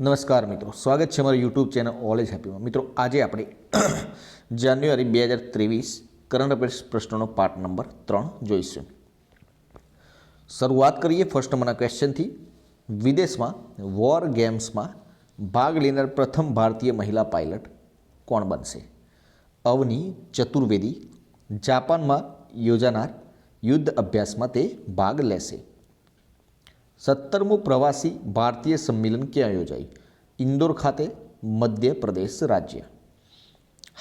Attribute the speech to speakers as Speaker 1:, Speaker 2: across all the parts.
Speaker 1: નમસ્કાર મિત્રો, સ્વાગત છે અમારી યુટ્યુબ ચેનલ ઓલેજ હેપીમાં મિત્રો, આજે આપણે જાન્યુઆરી બે હજાર ત્રેવીસ કરંટ અફેર્સ પ્રશ્નોનો પાર્ટ નંબર ત્રણ જોઈશું. શરૂઆત કરીએ ફર્સ્ટ નંબરના ક્વેશ્ચનથી વિદેશમાં વોર ગેમ્સમાં ભાગ લેનાર પ્રથમ ભારતીય મહિલા પાયલટ કોણ બનશે? અવની ચતુર્વેદી, જાપાનમાં યોજાનાર યુદ્ધ અભ્યાસમાં તે ભાગ લેશે. સત્તરમું પ્રવાસી ભારતીય સંમેલન ક્યાં યોજાઈ? ઇન્દોર ખાતે, મધ્યપ્રદેશ રાજ્ય.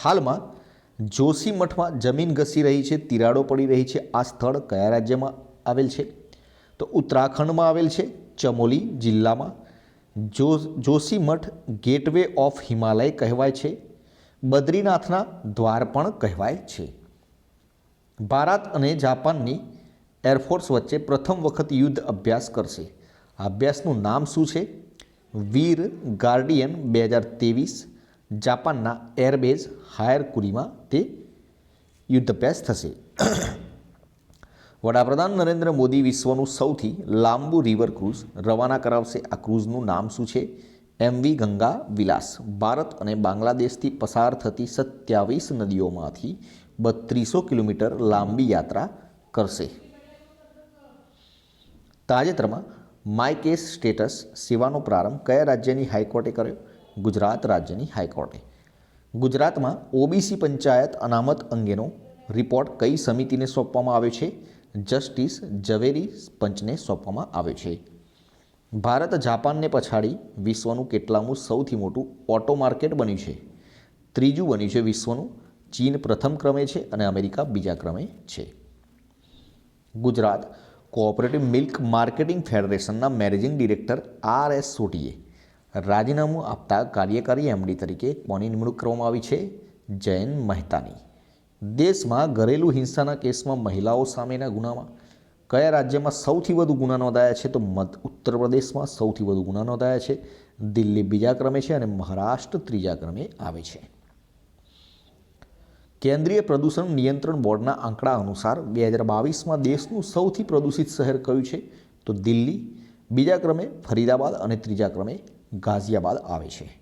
Speaker 1: હાલમાં, જોશી મઠમાં જમીન ઘસી રહી છે, તિરાડો પડી રહી છે. આ સ્થળ કયા રાજ્યમાં આવેલ છે? તો ઉત્તરાખંડમાં આવેલ છે, ચમોલી જિલ્લામાં. જો, Joshimath gateway of Himalaya કહેવાય છે. બદ્રીનાથના દ્વાર પણ કહેવાય છે. ભારત અને જાપાનની એરફોર્સ વચ્ચે પ્રથમ વખત યુદ્ધ અભ્યાસ કરશે. આ અભ્યાસનું નામ શું છે? વીર ગાર્ડિયન બે હજાર ત્રેવીસ જાપાનના એરબેઝ હાયરકુરીમાં તે યુદ્ધ અભ્યાસ થશે. વડાપ્રધાન નરેન્દ્ર મોદી વિશ્વનું સૌથી લાંબુ રિવર ક્રૂઝ રવાના કરાવશે. આ ક્રૂઝનું નામ શું છે? એમવી ગંગા વિલાસ ભારત અને બાંગ્લાદેશથી પસાર થતી સત્યાવીસ નદીઓમાંથી બત્રીસો કિલોમીટર લાંબી યાત્રા કરશે. તાજેતરમાં માય કેસ સ્ટેટસ સેવાનો પ્રારંભ કયા રાજ્યની હાઈકોર્ટે કર્યો? ગુજરાત રાજ્યની હાઈકોર્ટે. ગુજરાતમાં ઓબીસી પંચાયત અનામત અંગેનો રિપોર્ટ કઈ સમિતિને સોંપવામાં આવ્યો છે? જસ્ટિસ ઝવેરી પંચને સોંપવામાં આવ્યો છે. ભારત જાપાનને પછાડી વિશ્વનું કેટલામું સૌથી મોટું ઓટો માર્કેટ બન્યું છે. ત્રીજું બન્યું છે વિશ્વનું. ચીન પ્રથમ ક્રમે છે અને અમેરિકા બીજા ક્રમે છે. ગુજરાત કોઓપરેટિવ મિલ્ક માર્કેટિંગ ફેડરેશનના મેનેજિંગ ડિરેક્ટર આર એસ સોટીએ રાજીનામું આપતા કાર્યકારી એમડી તરીકે કોની નિમણૂક કરવામાં આવી છે જયંત મહેતાની. દેશમાં ઘરેલું હિંસાના કેસમાં મહિલાઓ સામેના ગુનામાં. કયા રાજ્યમાં સૌથી વધુ ગુના નોંધાયા છે તો મધ ઉત્તર પ્રદેશમાં સૌથી વધુ ગુના નોંધાયા છે. દિલ્હી બીજા ક્રમે છે અને મહારાષ્ટ્ર ત્રીજા ક્રમે આવે છે. કેન્દ્રીય પ્રદૂષણ નિયંત્રણ બોર્ડના આંકડા અનુસાર બે હજાર બાવીસમાં દેશનું સૌથી પ્રદૂષિત શહેર કયું છે? તો દિલ્હી, બીજા ક્રમે ફરીદાબાદ અને ત્રીજા ક્રમે ગાઝિયાબાદ આવે છે.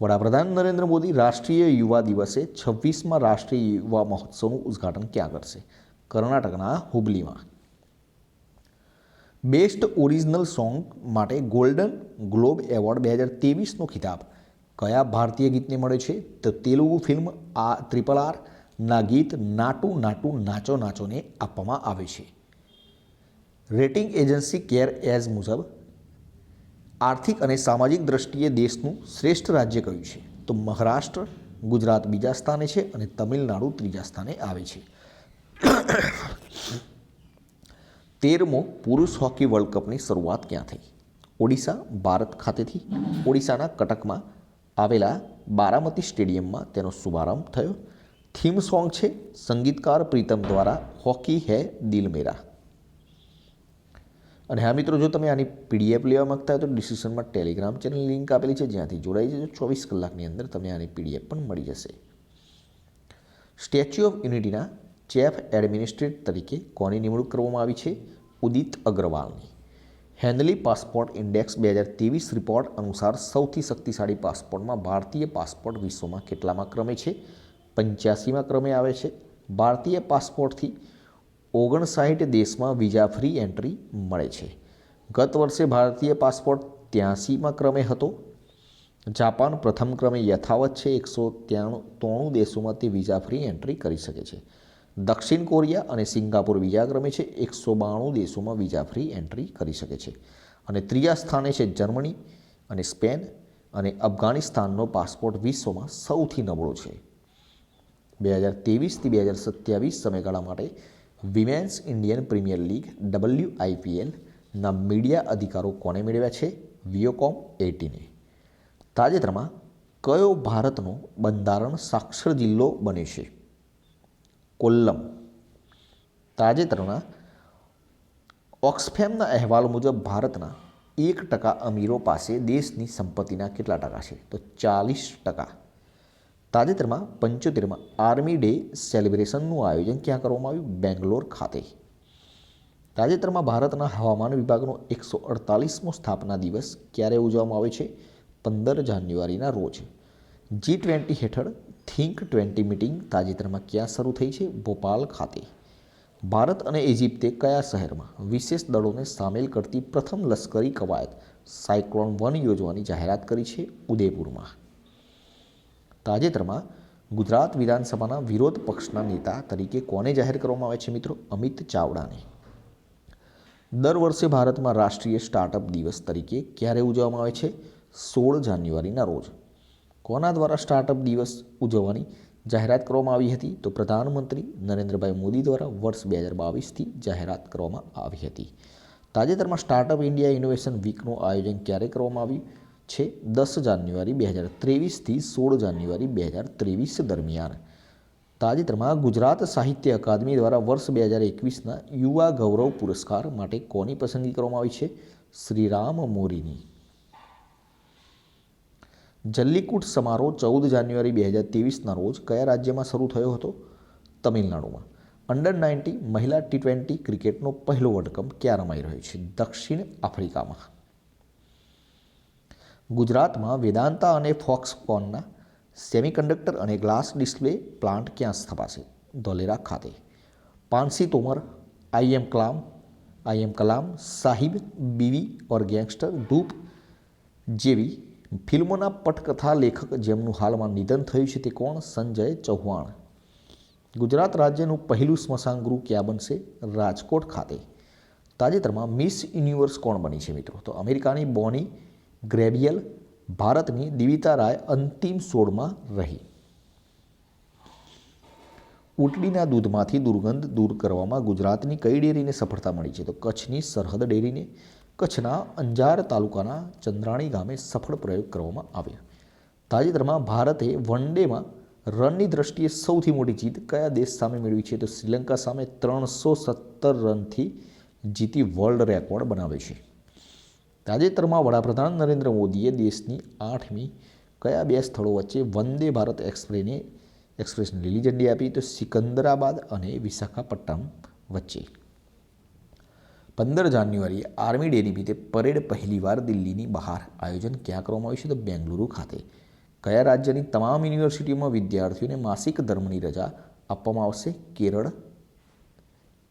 Speaker 1: વડાપ્રધાન નરેન્દ્ર મોદી રાષ્ટ્રીય યુવા દિવસે છવ્વીસમાં રાષ્ટ્રીય યુવા મહોત્સવનું ઉદ્ઘાટન ક્યાં કરશે? કર્ણાટકના હુબલીમાં. બેસ્ટ ઓરિજિનલ સોંગ માટે ગોલ્ડન ગ્લોબ એવોર્ડ બે હજાર તેવીસનો ખિતાબ. કયા ભારતીય ગીતને મળે છે? તો તેલુગુ ફિલ્મ આ, ત્રિપલ આર ના ગીત નાટું નાટું નાચો નાચોને આપવામાં આવે છે. રેટિંગ એજન્સી કેર એઝ મુજબ આર્થિક અને સામાજિક દ્રષ્ટિએ દેશનું શ્રેષ્ઠ રાજ્ય કયું છે? તો મહારાષ્ટ્ર, ગુજરાત બીજા સ્થાને છે અને તમિલનાડુ ત્રીજા સ્થાને આવે છે. તેરમો પુરુષ હોકી વર્લ્ડ કપની શરૂઆત ક્યાં થઈ? ઓડિશા, ભારત ખાતેથી ઓડિશાના કટકમાં આવેલા બારામતી સ્ટેડિયમમાં તેનો શુભારંભ થયો. થીમ સોંગ છે સંગીતકાર પ્રીતમ દ્વારા હોકી હે દિલ મેરા અને હા મિત્રો, જો તમે આની પીડીએફ લેવા માગતા હોય તો ડિસ્ક્રિપ્શનમાં ટેલિગ્રામ ચેનલ લિંક આપેલી છે, જ્યાંથી જોડાઈ જજો. ચોવીસ કલાકની અંદર તમને આની પીડીએફ પણ મળી જશે. સ્ટેચ્યુ ઓફ યુનિટીના ચેફ એડમિનિસ્ટ્રેટ તરીકે કોની નિમણૂક કરવામાં આવી છે? ઉદિત અગ્રવાલની. હેન્ડલી પાસપોર્ટ ઇન્ડેક્સ બે હજાર ત્રેવીસ રિપોર્ટ અનુસાર સૌથી શક્તિશાળી પાસપોર્ટમાં ભારતીય પાસપોર્ટ વિશ્વમાં કેટલામાં ક્રમે છે? પંચ્યાસીમાં ક્રમે આવે છે. ભારતીય પાસપોર્ટથી ઓગણસાઠ દેશમાં વિઝા ફ્રી એન્ટ્રી મળે છે. ગત વર્ષે ભારતીય પાસપોર્ટ ત્યાસીમાં ક્રમે હતો. જાપાન પ્રથમ ક્રમે યથાવત છે. એકસો ત્રાણું ત્રણું દેશોમાં તે વિઝા ફ્રી એન્ટ્રી કરી શકે છે. દક્ષિણ કોરિયા અને સિંગાપુર બીજા ક્રમે છે. એકસો બાણું દેશોમાં વિઝા ફ્રી એન્ટ્રી કરી શકે છે. અને ત્રીજા સ્થાને છે જર્મની અને સ્પેન અને અફઘાનિસ્તાનનો પાસપોર્ટ વિશ્વમાં સૌથી નબળો છે. બે હજાર ત્રેવીસથી બે હજાર સત્યાવીસ સમયગાળા માટે women's Indian Premier League W આઈપીએલના media અધિકારો કોને મેળવ્યા છે? વિયોકોમ એટીને તાજેતરમાં કયો ભારતનો બંધારણ સાક્ષર જિલ્લો બને છે? કોલ્લમ. તાજેતરના ઓક્સફેમના અહેવાલ મુજબ ભારતના એક ટકા અમીરો પાસે દેશની સંપત્તિના કેટલા ટકા છે? તો ચાલીસ ટકા. તાજેતરમાં પંચોતેરમાં આર્મી ડે સેલિબ્રેશનનું આયોજન ક્યાં કરવામાં આવ્યું? બેંગ્લોર ખાતે. તાજેતરમાં ભારતના હવામાન વિભાગનો એકસો અડતાલીસમો સ્થાપના દિવસ ક્યારે ઉજવવામાં આવે છે? પંદર જાન્યુઆરીના રોજ. જી ટ્વેન્ટી હેઠળ થિંક ટ્વેન્ટી મિટિંગ તાજેતરમાં ક્યાં શરૂ થઈ છે? ભોપાલ ખાતે. ભારત અને ઇજિપ્તે કયા શહેરમાં વિશેષ દળોને સામેલ કરતી પ્રથમ લશ્કરી કવાયત સાયક્લોન વન યોજવાની જાહેરાત કરી છે? ઉદયપુરમાં. તાજેતરમાં ગુજરાત વિધાનસભાના વિરોધ પક્ષના નેતા તરીકે કોને જાહેર કરવામાં આવે છે મિત્રો? અમિત ચાવડાને. દર વર્ષે ભારતમાં રાષ્ટ્રીય સ્ટાર્ટઅપ દિવસ તરીકે ક્યારે ઉજવવામાં આવે છે? સોળ જાન્યુઆરીના રોજ. કોના દ્વારા સ્ટાર્ટઅપ દિવસ ઉજવવાની જાહેરાત કરવામાં આવી હતી? તો પ્રધાનમંત્રી નરેન્દ્રભાઈ મોદી દ્વારા વર્ષ બે હજાર બાવીસથી જાહેરાત કરવામાં આવી હતી. તાજેતરમાં સ્ટાર્ટઅપ ઇન્ડિયા ઇનોવેશન વીકનું આયોજન ક્યારે કરવામાં આવ્યું? છે દસ જાન્યુઆરી બે હજાર ત્રેવીસથી સોળ જાન્યુઆરી બે હજાર ત્રેવીસ દરમિયાન. તાજેતરમાં ગુજરાત સાહિત્ય અકાદમી દ્વારા વર્ષ બે હજાર એકવીસના યુવા ગૌરવ પુરસ્કાર માટે કોની પસંદગી કરવામાં આવી છે? શ્રીરામ મોરીની. જલ્લીકૂટ સમારોહ ચૌદ જાન્યુઆરી બે હજાર ત્રેવીસના રોજ કયા રાજ્યમાં શરૂ થયો હતો? તમિલનાડુમાં. અંડર નાઇન્ટી મહિલા ટી ટ્વેન્ટી ક્રિકેટનો પહેલો વર્લ્ડ કપ ક્યાં રમાઈ રહ્યો છે? દક્ષિણ આફ્રિકામાં. ગુજરાતમાં વેદાંતા અને ફોક્સકોનના સેમિકન્ડક્ટર અને ગ્લાસ ડિસ્પ્લે પ્લાન્ટ ક્યાં સ્થપાશે? ધોલેરા ખાતે. પાનસી Tomar I am Kalam I am Kalam, Sahib, Biwi Aur gangster Dhoop જેવી ફિલ્મોના પટકથા લેખક જેમનું હાલમાં નિધન થયું છે તે કોણ? સંજય ચૌહાણ. ગુજરાત રાજ્યનું પહેલું સ્મશાન ગૃહ ક્યાં બનશે? રાજકોટ ખાતે. તાજેતરમાં મિસ યુનિવર્સ કોણ બની છે મિત્રો? તો અમેરિકાની બોની ગ્રેબિયલ ભારતની દિવિતા રાય અંતિમ સોળમાં રહી. ઉટડીના દૂધમાંથી દુર્ગંધ દૂર કરવામાં ગુજરાતની કઈ ડેરીને સફળતા મળી છે? તો કચ્છની સરહદ ડેરીને કચ્છના અંજાર તાલુકાના ચંદ્રાણી ગામે સફળ પ્રયોગ કરવામાં આવ્યા. તાજેતરમાં ભારતે વન ડેમાં રનની દ્રષ્ટિએ સૌથી મોટી જીત કયા દેશ સામે મેળવી છે? તો શ્રીલંકા સામે ત્રણસો સત્તર રનથી જીતી વર્લ્ડ રેકોર્ડ બનાવે છે. તાજેતરમાં વડાપ્રધાન નરેન્દ્ર મોદીએ દેશની આઠમી કયા બે સ્થળો વચ્ચે વંદે ભારત એક્સપ્રેસને એક્સપ્રેસને લીલી ઝંડી આપી તો સિકંદરાબાદ અને વિશાખાપટ્ટનમ વચ્ચે. પંદર જાન્યુઆરીએ આર્મી ડે નિમિત્તે પરેડ પહેલીવાર દિલ્હીની બહાર આયોજન ક્યાં કરવામાં આવ્યું છે તો બેંગલુરુ ખાતે. કયા રાજ્યની તમામ યુનિવર્સિટીઓમાં વિદ્યાર્થીઓને માસિક ધર્મની રજા આપવામાં આવશે? કેરળ.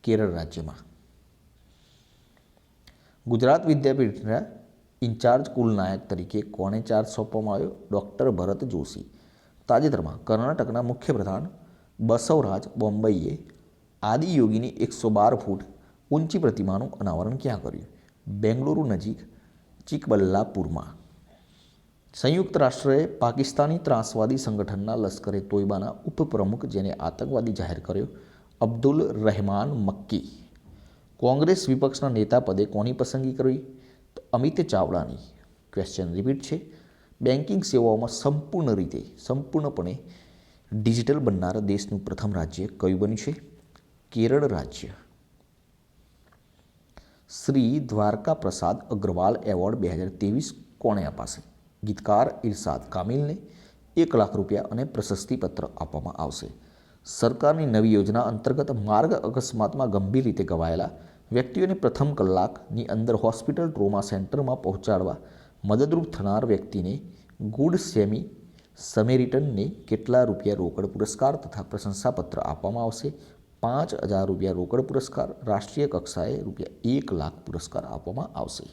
Speaker 1: કેરળ રાજ્યમાં. ગુજરાત વિદ્યાપીઠના ઇન્ચાર્જ કુલ નાયક તરીકે કોને ચાર્જ સોંપવામાં આવ્યો? ડૉક્ટર ભરત જોશી. તાજેતરમાં કર્ણાટકના મુખ્યપ્રધાન બસવરાજ બોમ્બઈએ આદિયોગીની એકસો બાર ફૂટ ઊંચી પ્રતિમાનું અનાવરણ ક્યાં કર્યું? બેંગલુરુ નજીક ચિકબલ્લાપુરમાં. સંયુક્ત રાષ્ટ્રએ પાકિસ્તાની ત્રાસવાદી સંગઠનના લશ્કરે તોયબાના ઉપપ્રમુખ, જેને આતંકવાદી જાહેર કર્યો, અબ્દુલ રહેમાન મક્કી. કોંગ્રેસ વિપક્ષના નેતા પદે કોની પસંદગી કરવી? તો અમિત ચાવડાની ક્વેશ્ચન રિપીટ છે. બેન્કિંગ સેવાઓમાં સંપૂર્ણ રીતે, સંપૂર્ણપણે ડિજિટલ બનનાર દેશનું પ્રથમ રાજ્ય કયું બન્યું છે? કેરળ રાજ્ય. શ્રી દ્વારકા પ્રસાદ અગ્રવાલ એવોર્ડ બે હજાર ત્રેવીસ કોણે અપાશે? ગીતકાર ઇરશાદ કામિલને એક લાખ રૂપિયા અને પ્રશસ્તિપત્ર આપવામાં આવશે. સરકારની નવી યોજના અંતર્ગત માર્ગ અકસ્માતમાં ગંભીર રીતે ઘવાયેલા વ્યક્તિઓને પ્રથમ કલાકની અંદર હોસ્પિટલ ટ્રોમા સેન્ટરમાં પહોંચાડવા મદદરૂપ થનાર વ્યક્તિને ગુડ સેમી સમેરિટનને કેટલા રૂપિયા રોકડ પુરસ્કાર તથા પ્રશંસાપત્ર આપવામાં આવશે? પાંચ હજાર રૂપિયા રોકડ પુરસ્કાર, રાષ્ટ્રીય કક્ષાએ રૂપિયા એક લાખ પુરસ્કાર આપવામાં આવશે.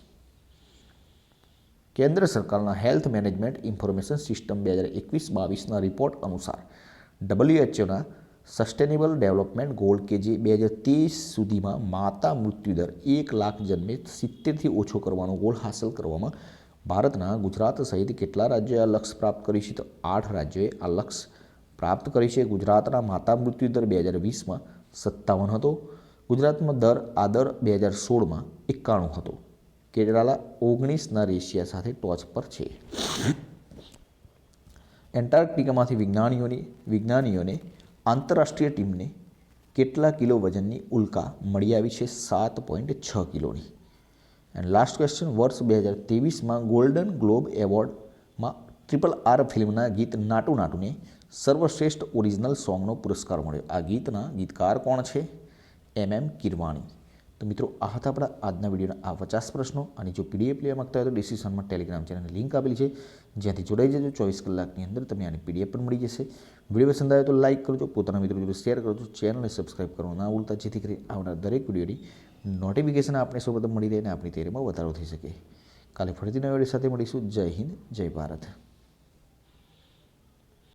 Speaker 1: કેન્દ્ર સરકારના હેલ્થ મેનેજમેન્ટ ઇન્ફોર્મેશન સિસ્ટમ બે હજાર એકવીસ બાવીસના રિપોર્ટ અનુસાર ડબલ્યુએચઓના સસ્ટેનેબલ ડેવલપમેન્ટ ગોલ કે જે બે હજાર ત્રીસ સુધીમાં માતા મૃત્યુદર એક લાખ જન્મે સિત્તેરથી ઓછો કરવાનો ગોલ હાંસલ કરવામાં ભારતના ગુજરાત સહિત કેટલા રાજ્યોએ આ લક્ષ્ય પ્રાપ્ત કરી છે? તો આઠ રાજ્યોએ આ લક્ષ્ય પ્રાપ્ત કરી છે. ગુજરાતના માતા મૃત્યુદર બે હજાર વીસમાં સત્તાવન હતો. ગુજરાતમાં દર આ દર બે હજાર સોળમાં એકાણું હતો. કેરાલા ઓગણીસના રેશિયા સાથે ટોચ પર છે. એન્ટાર્કટિકામાંથી વિજ્ઞાનીઓની વિજ્ઞાનીઓને આંતરરાષ્ટ્રીય ટીમને કેટલા કિલો વજનની ઉલ્કા મળી આવી છે? સાત પોઈન્ટ છ કિલોની. એન્ડ લાસ્ટ ક્વેશ્ચન વર્ષ બે હજાર ત્રેવીસમાં ગોલ્ડન ગ્લોબ એવોર્ડમાં ટ્રિપલ આર ફિલ્મના ગીત નાટુ નાટુને સર્વશ્રેષ્ઠ ઓરિજિનલ સોંગનો પુરસ્કાર મળ્યો. આ ગીતના ગીતકાર કોણ છે? એમ એમ કિરવાણી. તો મિત્રો, આ હતા આપણા આજના વિડીયોના આ પચાસ પ્રશ્નો. અને જો પીડીએફ લેવા માગતા હોય તો ડિસ્ક્રિપ્શનમાં ટેલિગ્રામ ચેનલની લિંક આપેલી છે. જ્યાંથી જોડાઈ જજો, ચોવીસ કલાકની અંદર તમને આની પીડીએફ પણ મળી જશે. વીડિયો પસંદ આવે તો લાઇક કરજો, પોતાના મિત્રો જોડે શેર કરજો ચેનલને સબસ્ક્રાઇબ કરવાનું ના ભૂલતા, જેથી કરી આવનાર દરેક વિડીયોની નોટિફિકેશન આપણે સૌપ્રથમ મળી રહે અને આપણી તૈયારીમાં વધારો થઈ શકે. કાલે ફરીથી નવા વીડિયો સાથે મળીશું. જય હિન્દ, જય ભારત.